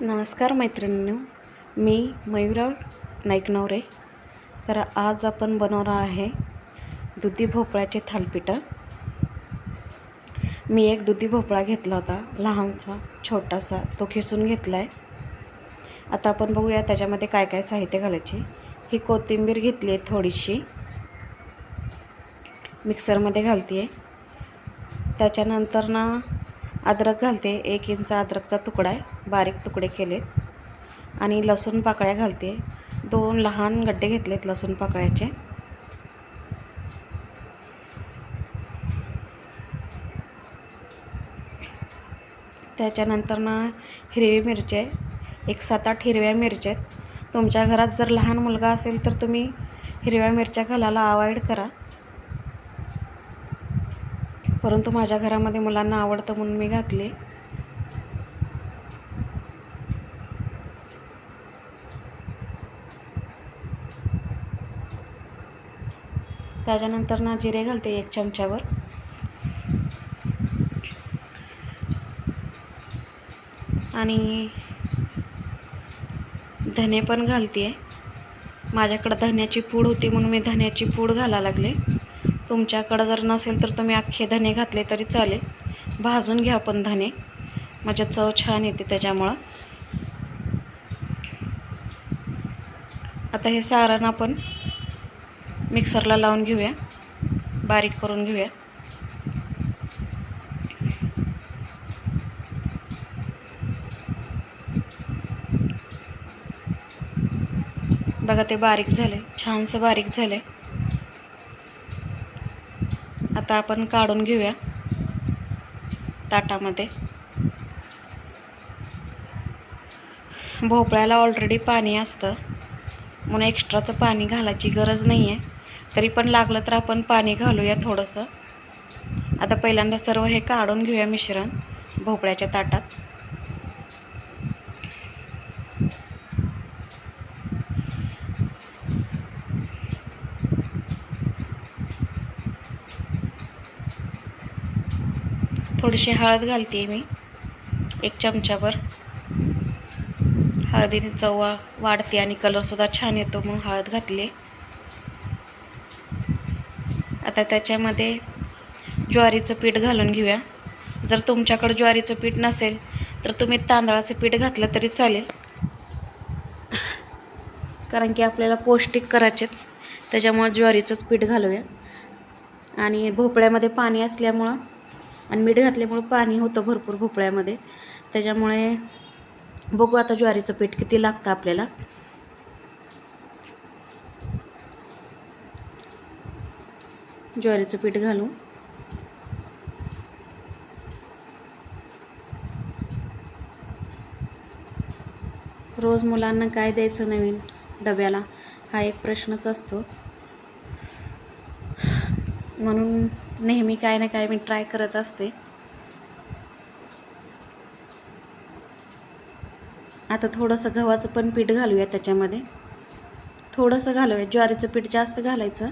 नमस्कार मैत्रिणींनो मी मयुरा नाईकनवरे. तर आज आपण बनवणार आहे दुधी भोपळ्याचे थालपिठं. मी एक दुधी भोपळा घेतला होता लहानसा छोटासा तो खिसून घेतला आहे आता आपण बघूया त्याच्यामध्ये काय काय साहित्य घालायचे. ही कोथिंबीर घेतली आहे थोडीशी. मिक्सरमध्ये घालते आहे त्याच्यानंतर ना अद्रक घालते एक इंच अद्रकचा तुकडा आहे. बारीक तुकडे केलेत. आणि लसूण पाकळ्या घालते. दोन लहान गड्डे घेतलेत लसूण पाकळ्याचे. त्याच्यानंतर ना हिरवी मिरची आहे. एक सात आठ हिरव्या मिरच्या आहेत. तुमच्या घरात जर लहान मुलगा असेल तर तुम्ही हिरव्या मिरच्या घालायला अवॉइड करा. परंतु माझ्या घरामध्ये मुलांना आवडतं म्हणून मी घातले. त्याच्यानंतर ना जिरे घालते एक चमच्यावर. आणि धने पण घालते माझ्याकडं धन्याची पूड होती म्हणून मी धन्याची पूड घालायला लागले. तुमच्याकडं जर नसेल तर तुम्ही अख्खे धने घातले तरी चालेल. भाजून घ्या पण धने. माझ्या चव छान येते त्याच्यामुळं. आता हे सारण आपण मिक्सरला लावून घेऊया. बारीक करून घेऊया. बघा ते बारीक झाले छानसं बारीक झाले. आता आपण काढून घेऊया ताटामध्ये. भोपळ्याला ऑलरेडी पाणी असतं. म्हणून एक्स्ट्राचं पाणी घालायची गरज नाही आहे तरी पण लागलं तर आपण पाणी घालूया थोडंसं. आता पहिल्यांदा सर्व हे काढून घेऊया मिश्रण भोपळ्याच्या ताटात. थोडीशी हळद घालते मी एक चमच्याभर हळदीने चव वाढते आणि कलरसुद्धा छान येतो म्हणून हळद घातली. आता त्याच्यामध्ये ज्वारीचं पीठ घालून घेऊया. जर तुमच्याकडं ज्वारीचं पीठ नसेल तर तुम्ही तांदळाचं पीठ घातलं तरी चालेल. कारण की आपल्याला पौष्टिक करायचे त्याच्यामुळं ज्वारीचंच पीठ घालूया. आणि भोपळ्यामध्ये पाणी असल्यामुळं आणि मीठ घातल्यामुळं पाणी होतं भरपूर भोपळ्यामध्ये. त्याच्यामुळे बघू आता ज्वारीचं पीठ किती लागतं आपल्याला. ज्वारीचं पीठ घालू. रोज मुलांना काय द्यायचं नवीन डब्याला? हा एक प्रश्नच असतो. म्हणून नेहमी काय ना काय मी ट्राय करत असते. आता थोडंसं गव्हाचं पण पीठ घालूया त्याच्यामध्ये. थोडंसं घालूया ज्वारीचं पीठ जास्त घालायचं.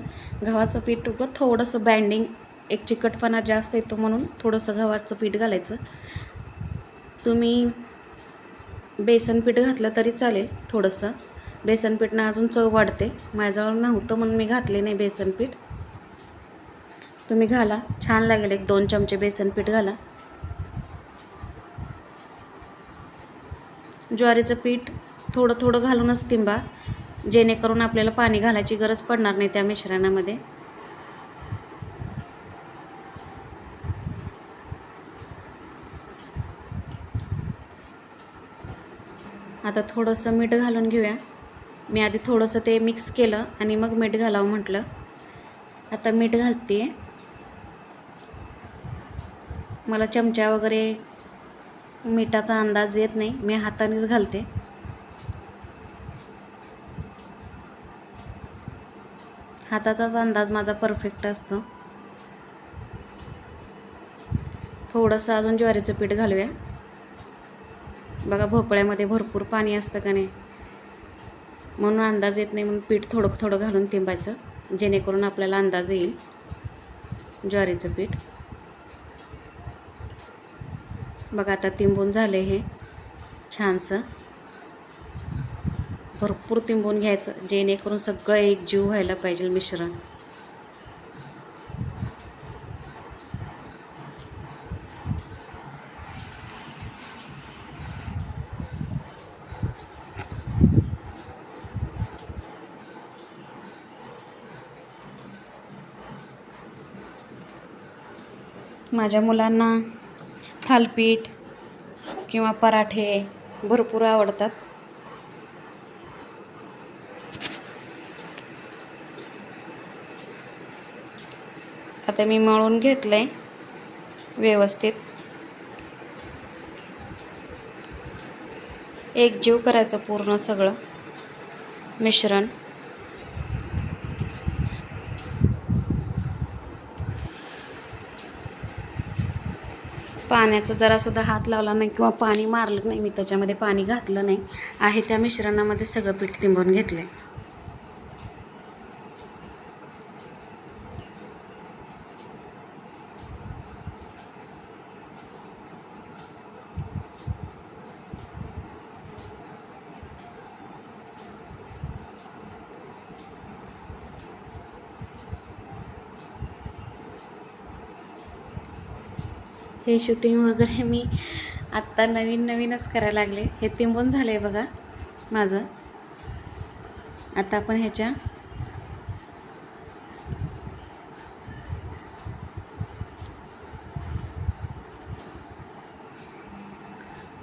गव्हाचं पीठ उगं थोडंसं बँडिंग एक चिकटपणा जास्त येतो म्हणून थोडंसं गव्हाचं पीठ घालायचं. तुम्ही बेसन पीठ घातलं तरी चालेल थोडंसं. बेसन पीठनं अजून चव वाढते. माझ्याजवळ नव्हतं म्हणून मी घातले नाही बेसन पीठ. तुम्ही घाला. छान लागेल एक दोन चमचे बेसन पीठ घाला. ज्वारीचं पीठ थोडं थोडं घालूनच तिंबा. जेणेकरून आपल्याला पाणी घालायची गरज पडणार नाही त्या मिश्रणामध्ये. आता थोडंसं मीठ घालून घेऊया. मी आधी थोडंसं ते मिक्स केलं आणि मग मीठ घालावं म्हटलं. आता मीठ घालते मला चमचा वगैरे मिठाचा अंदाज येत नाही. मी हातानेच घालते. हाताचाच अंदाज माझा परफेक्ट असतो. थोडंसं अजून ज्वारीचं पीठ घालूया. बघा भोपळ्यामध्ये भरपूर पाणी असतं का नाही? म्हणून अंदाज येत नाही म्हणून पीठ थोडं थोडं घालून तिंबायचं जेणेकरून आपल्याला अंदाज येईल ज्वारीचं पीठ. बघा आता तिंबून झाले हे छानसं. भरपूर तिंबून घ्यायचं जेणेकरून सगळं एक जीव व्हायला पाहिजे मिश्रण. माझ्या मुलांना थालपीठ किंवा पराठे भरपूर आवडतात. आता मी मळून घेतलं आहे व्यवस्थित एकजीव करायचं पूर्ण सगळं. मिश्रण. पाण्याचा जरासुद्धा हात लावला नाही किंवा पाणी मारलं नाही मी त्याच्यामध्ये पाणी घातलं नाही. आहे त्या मिश्रणामध्ये सगळं पीठ तिंबून घेतलं आहे हे शूटिंग वगैरे मी आत्ता नवीन नवीनच करायला लागले. हे तिंबून झालं आहे बघा माझं. आता आपण ह्याच्या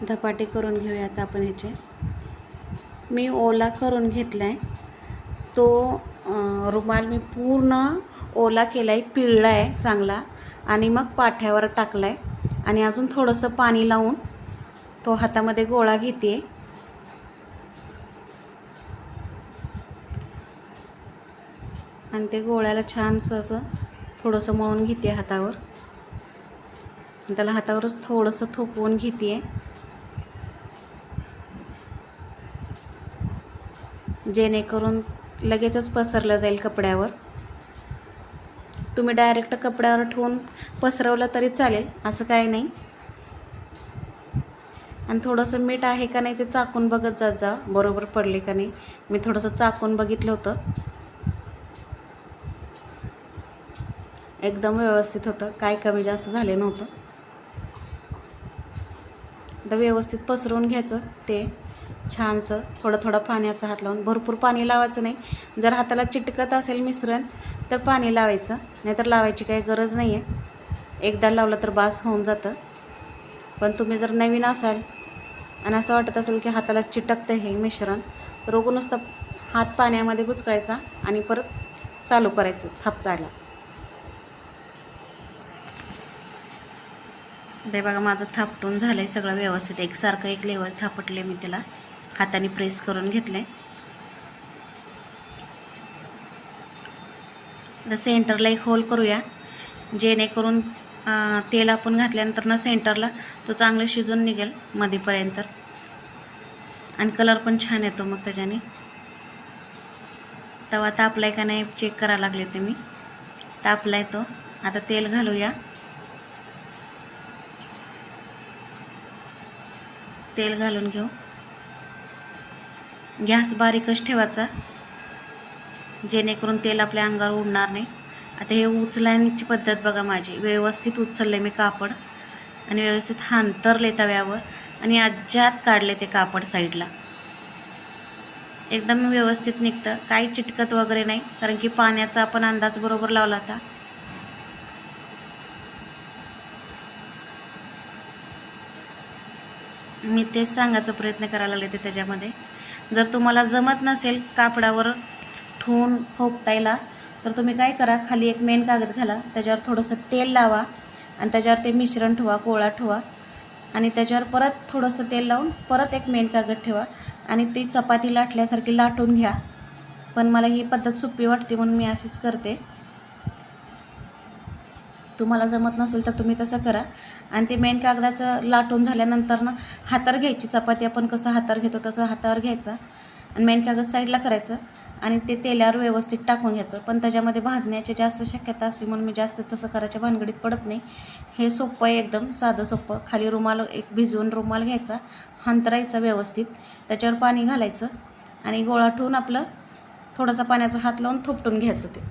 धपाटे करून घेऊया आता आपण ह्याचे. मी ओला करून घेतला आहे तो रुमाल मी पूर्ण ओला केला आहे पिळला आहे चांगला आणि मग पाठ्यावर टाकला आहे आणि अजून थोडंसं पाणी लावून तो हातामध्ये गोळा घेते. आणि ते गोळ्याला छानसं असं थोडंसं मळून घेते हातावर. त्याला हातावरच थोडंसं थोपवून घेते. जेणेकरून लगेचच पसरलं जाईल कपड्यावर. तुम्ही डायरेक्ट कपड्यावर ठेवून पसरवलं तरी चालेल असं काही नाही. आणि थोडंसं मीठ आहे का नाही ते चाकून बघत जात जा बरोबर पडले का नाही. मी थोडंसं चाकून बघितलं होतं. एकदम व्यवस्थित होतं. काय कमी जास्त झाले नव्हतं. आता व्यवस्थित पसरवून घ्यायचं ते छानसं. थोडं थोडं पाण्याचा हात लावून. भरपूर पाणी लावायचं नाही. जर हाताला चिटकत असेल मिश्रण तर पाणी लावायचं नाहीतर लावायची काही गरज नाही आहे एकदा लावलं तर बास होऊन जातं. पण तुम्ही जर नवीन असाल आणि असं वाटत असेल की हाताला चिटकतं हे मिश्रण रोगू नुसतं हात पाण्यामध्ये बुचकायचा आणि परत चालू करायचं थापकायला. ते बघा माझं थापटून झालं आहे सगळं व्यवस्थित. एकसारखं एक लेवल थापटले मी त्याला हाताने प्रेस करून घेतलं आहे तर सेंटरला एक होल करूया. जेणेकरून तेल आपण घातल्यानंतर ना सेंटरला तो चांगलं शिजून निघेल मध्येपर्यंत आणि कलर पण छान येतो मग त्याच्याने. तवा तापलाय का नाही चेक करायला लागले ते मी. तापलाय तो. आता तेल घालूया. तेल घालून घेऊ. गॅस बारीकच ठेवायचा. जेणेकरून तेल आपल्या अंगावर उडणार नाही. आता हे उचलण्याची पद्धत बघा माझी. व्यवस्थित उचलले मी कापड आणि व्यवस्थित हांतरले तव्यावर आणि अज्जात काढले ते कापड साईडला. एकदम व्यवस्थित निघतं. काही चिटकत वगैरे नाही कारण की पाण्याचा आपण अंदाज बरोबर लावला होता. मी तेच सांगायचा प्रयत्न करायला लागले ते त्याच्यामध्ये. जर तुम्हाला जमत नसेल कापडावर ठेवून फोपटायला तर तुम्ही काय करा खाली एक मेन कागद घाला त्याच्यावर थोडंसं तेल लावा आणि त्याच्यावर ते मिश्रण ठेवा गोळा ठेवा आणि त्याच्यावर परत थोडंसं तेल लावून परत एक मेन कागद ठेवा आणि ती चपाती लाटल्यासारखी लाटून घ्या. पण मला ही पद्धत सोपी वाटते म्हणून मी अशीच करते. तुम्हाला जमत नसेल तर तुम्ही तसं करा. आणि ते मेन कागदाचं लाटून झाल्यानंतर ना हातावर घ्यायची चपाती आपण कसं हातावर घेतो तसं हातावर घ्यायचा. आणि मेन कागद साईडला करायचं. आणि ते तेलावर व्यवस्थित टाकून घ्यायचं. पण त्याच्यामध्ये भाजण्याची जास्त शक्यता असते म्हणून मी जास्त तसं करायच्या भानगडीत पडत नाही. हे सोपं आहे एकदम साधं सोपं. खाली रुमाल एक भिजवून रुमाल घ्यायचा. हांतरायचा व्यवस्थित. त्याच्यावर पाणी घालायचं. आणि गोळा ठेवून आपलं थोडासा पाण्याचा हात लावून थोपटून घ्यायचं ते.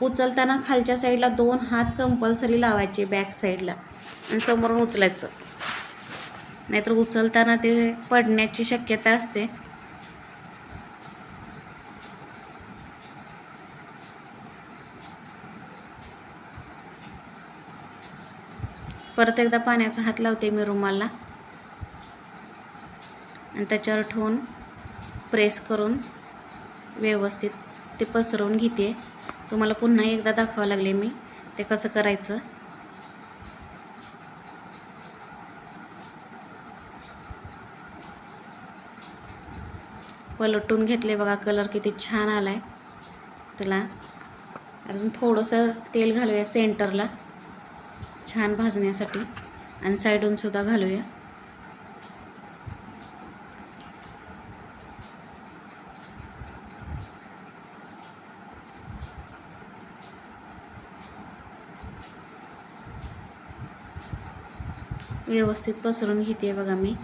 उचलताना खालच्या साईडला दोन हात कंपल्सरी लावायचे बॅक साईडला. आणि समोरून उचलायचं. नाहीतर उचलताना ते पडण्याची शक्यता असते. परत एकदा पाण्याचा हात लावते मी रुमाला आणि त्याच्यावर ठेवून प्रेस करून व्यवस्थित ते पसरवून घेते. तुम्हाला पुन्हा एकदा दाखवावं लागले मी ते कसं करायचं. पलटून घेतले बघा कलर किती छान आला आहे त्याला अजून थोडंसं तेल घालूया सेंटरला. छान भाजण्यासाठी. आणि साईडूनसुद्धा घालूया. व्यवस्थित पसरून घेते बघा मी.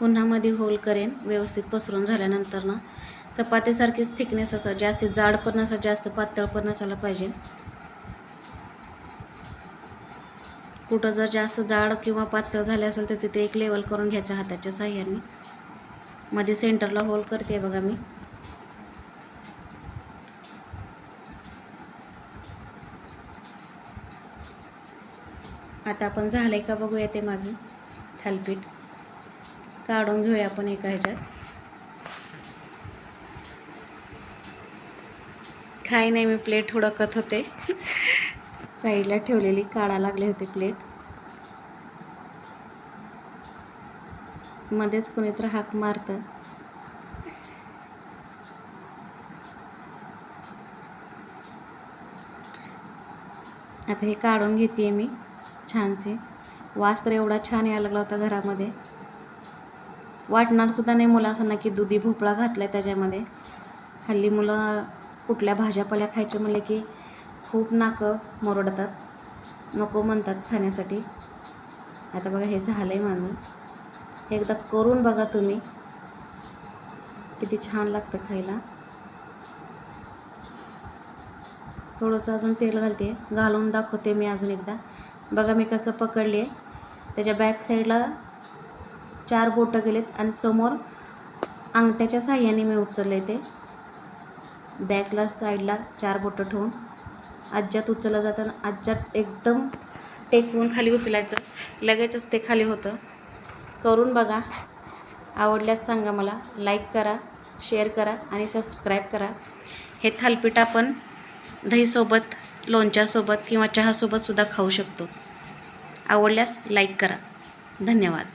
पुन्हा मध्ये होल करेन व्यवस्थित पसरून झाल्यानंतर ना चपातीसारखीच थिकनेस असं जास्तीत जाड पण नसा जास्त पातळ पण नसायला पाहिजे. कुठं जर जास्त जाड किंवा पातळ झाले असेल तर तिथे एक लेवल करून घ्यायचं हाताच्या साह्याने. मध्ये सेंटरला होल करते बघा मी. आता आपण झालंय का बघूया ते माझं थालपीठ. काढून घेऊया आपण एका ह्याच्यात. काही नाही मी प्लेट हुडकत होते. साईडला ठेवलेली काढा लागले होते प्लेट. मध्येच कोणीतरी हाक मारतं. आता हे काढून घेते मी छानसे. वास तर एवढा छान यायला लागला होता घरामध्ये. वाटणार सुद्धा नाही मुलांना की दुधी भोपळा घातला आहे त्याच्यामध्ये. हल्ली मुलं कुठल्या भाज्यापाल्या खायच्या म्हणले की खूप नाकं मोरडतात. नको म्हणतात खाण्यासाठी. आता बघा हे झालं आहे माझं एकदा करून बघा तुम्ही. किती छान लागतं खायला. थोडंसं अजून तेल घालते. घालून दाखवते मी अजून एकदा. बघा मी कसं पकडले. त्याच्या बॅक साईडला चार बोटं गेलेत आणि समोर अंगठ्याच्या साह्याने मी उचलले ते. बॅकला साईडला चार बोटं ठेवून. आज्यात उचललं जातं आज्यात एकदम टेकवून खाली उचलायचं. लगेचच ते खाली होतं. करून बघा. आवडल्यास सांगा मला. लाईक करा शेअर करा आणि सबस्क्राईब करा. हे थालपीठ आपण दहीसोबत लोणच्यासोबत किंवा चहासोबतसुद्धा खाऊ शकतो. आवडल्यास लाईक करा. धन्यवाद.